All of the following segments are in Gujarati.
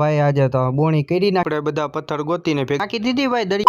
ભાઈ આજે તો બોણી કરી નાખ. આપણે બધા પથ્થર ગોતીને ભેગા નાખી દીધી ભાઈ દરી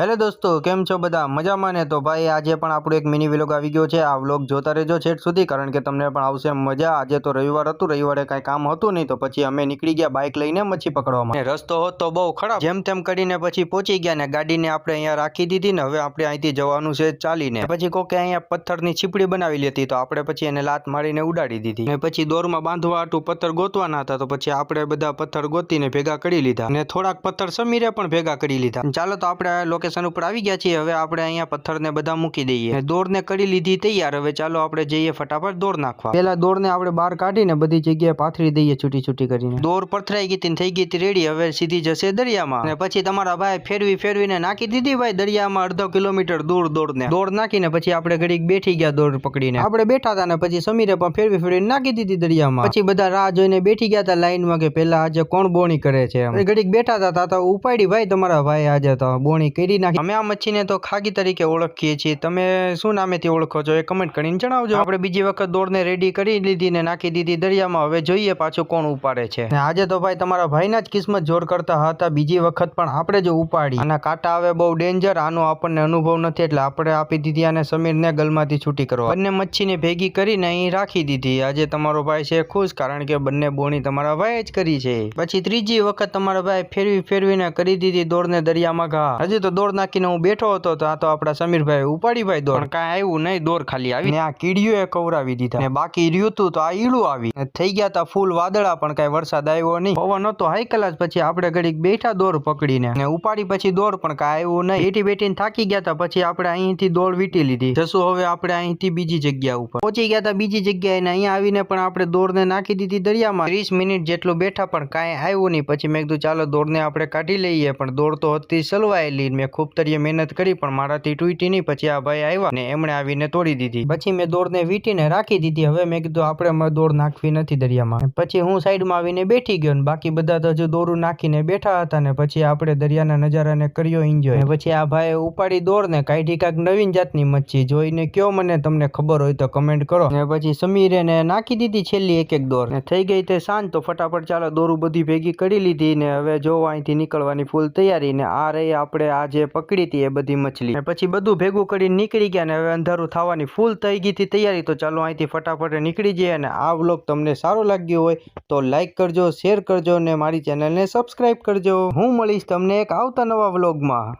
હેલો દોસ્તો કેમ છો બધા? મજામાં ને? તો ભાઈ આજે પણ આપણો એક મિની વ્લોગ આવી ગયો છે. આ વ્લોગ જોતા રહેજો છેટ સુધી કારણ કે તમને પણ આવશે મજા. આજે તો રવિવાર હતું રવિવારે કાંઈ કામ હતું નહીં તો પછી અમે નીકળી ગયા બાઇક લઈને મચ્છી પકડવામાં. રસ્તો હોત તો બહુ ખરાબ. જેમ તેમ કરીને પછી પહોંચી ગયા ને ગાડીને આપણે અહીંયા રાખી દીધી ને હવે આપણે અહીંથી જવાનું છે ચાલીને. પછી કોકે અહીંયા પથ્થરની છીપડી બનાવી લેતી તો આપણે પછી એને લાત મારીને ઉડાડી દીધી. ને પછી દોરમાં બાંધવા હતું પથ્થર ગોતવાના હતા તો પછી આપણે બધા પથ્થર ગોતીને ભેગા કરી લીધા. ને થોડાક પથ્થર સમીરે પણ ભેગા કરી લીધા. ચાલો તો આપણે લોકેશન ઉપર આવી ગયા છીએ. હવે આપણે અહીંયા પથ્થરને બધા મૂકી દઈએ. દોરને કરી લીધી તૈયાર. હવે ચાલો આપણે જઈએ ફટાફટ દોર નાખવા. પેલા દોરને આપણે બહાર કાઢીને બધી જગ્યાએ પાથરી દઈએ છૂટી છૂટી કરીને. દોર પથરાઈ ગઈ થઈ ગઈ રેડી. હવે સીધી જશે દરિયામાં. અને પછી તમારા ભાઈ ફેરવી ફેરવીને નાખી દીધી ભાઈ દરિયામાં અડધો કિલોમીટર દૂર દોરને દોડ નાખીને પછી આપણે ઘડીક બેઠી ગયા દોડ પકડીને. આપણે બેઠા હતા ને પછી સમીરે પણ ફેરવી ફેરવીને નાખી દીધી દરિયામાં. પછી બધા રાહ જોઈને બેઠી ગયા હતા લાઈનમાં કે પેલા આજે કોણ બોણી કરે છે ઘડીક બેઠા હતા તો ઉપાડી, ભાઈ, તમારા ભાઈ આજે તો બોણી કરી નાખી. અમે આ મચ્છીને તો ખાગી તરીકે ઓળખીએ છીએ. તમે શું નામેથી ઓળખો છો એ કમેન્ટ કરીને જણાવજો. આપણે બીજી વખત દોડને રેડી કરી લીધી ને નાખી દીધી દરિયામાં. હવે જોઈએ પાછું કોણ ઉપાડે છે. આજે તો ભાઈ તમારા ભાઈના જ કિસ્મત જોર કરતા હતા. બીજી વખત પણ આપણે જો ઉપાડી. આના કાંટા આવે બહુ ડેન્જર આનો આપણને અનુભવ નથી. એટલે આપણે આપી દીધી અને સમીરને ગલમાંથી છૂટી કરવા. બંને મચ્છીને ભેગી કરીને અહીં રાખી દીધી. આજે તમારો ભાઈ છે ખુશ, કારણ કે બંને બોણી તમારા ભાઈ જ કરી છે. પછી ત્રીજી વખત તમારા ભાઈ ફેરવી ફેરવીને કરી દીધી દોડને દરિયામાં ઘા. હજી તો દોડ નાખીને હું બેઠો હતો તો આ તો આપણા સમીરભાઈ ઉપાડી ભાઈ દોડ કાંઈ આવ્યું નહીં દોર ખાલી આવી. ને આ કીડીઓએ કવરાવી દીધા. ને બાકી રહ્યું હતું તો આ ઈળું આવી. થઈ ગયા તા ફૂલ વાદળા પણ કાંઈ વરસાદ આવ્યો નહીં. પવન હતો હાઈ કલાસ પછી આપણે ઘડીક બેઠા દોર પકડીને. ને ઉપાડી પછી દોડ પણ કાંઈ આવ્યું નહીં. એટી બેટીને થાકી ગયા તા પછી આપણે અહીંથી દોડ વીટી લીધી. જશું હવે આપણે અહીંથી બીજી જગ્યા ઉપર. પહોંચી ગયા હતા બીજી જગ્યાએ ને અહીંયા આવીને પણ આપણે દોડને નાખી દીધી દરિયામાં. ત્રીસ મિનિટ જેટલું બેઠા પણ કાંઈ આવ્યું નહીં. પછી મેં કીધું ચાલો દોરને આપણે કાઢી લઈએ. પણ દોડ તો હતી સલવાયેલી મેં ખૂબ તરીએ મહેનત કરી, પણ મારાથી તૂટી નહીં. પછી આ ભાઈ આવ્યા ને એમણે આવીને તોડી દીધી. પછી મેં દોડને વીટીને રાખી દીધી. હવે મેં કીધું, આપણે દોડ નાખવી નથી દરિયામાં. પછી હું સાઈડમાં આવીને બેઠી ગયો ને બાકી બધા તો હજુ દોરું નાખીને બેઠા હતા ને પછી આપણે દરિયાના નજારાને કર્યો એન્જોય પછી આ ભાઈ ઉપાડી દોડને કાઢી કાંઈક નવીન જાતની મચ્છી જોઈને કયો મને, તમને ખબર હોય તો કમેન્ટ કરો. ને પછી સમીરે ને નાખી દીધી છેલ્લી એક એક દોર. ને થઈ ગઈ તે સાંજ, તો ફટાફટ ચાલો દોરું બધી ભેગી કરી લીધી ને હવે જો અહીંથી નીકળવાની ફૂલ તૈયારી ને આ રહી આપણે આ જે પકડી હતી એ બધી મછલી. પછી બધું ભેગું કરીને નીકળી ગયા ને હવે અંધારું થવાની ફૂલ થઈ ગઈ હતી તૈયારી. તો ચાલો અહીંથી ફટાફટ નીકળી જઈએ અને આ વ્લોગ તમને સારો લાગ્યો હોય તો લાઈક કરજો, શેર કરજો ને મારી ચેનલને સબસ્ક્રાઇબ કરજો. હું મળીશ તમને એક આવતા નવા વ્લોગમાં.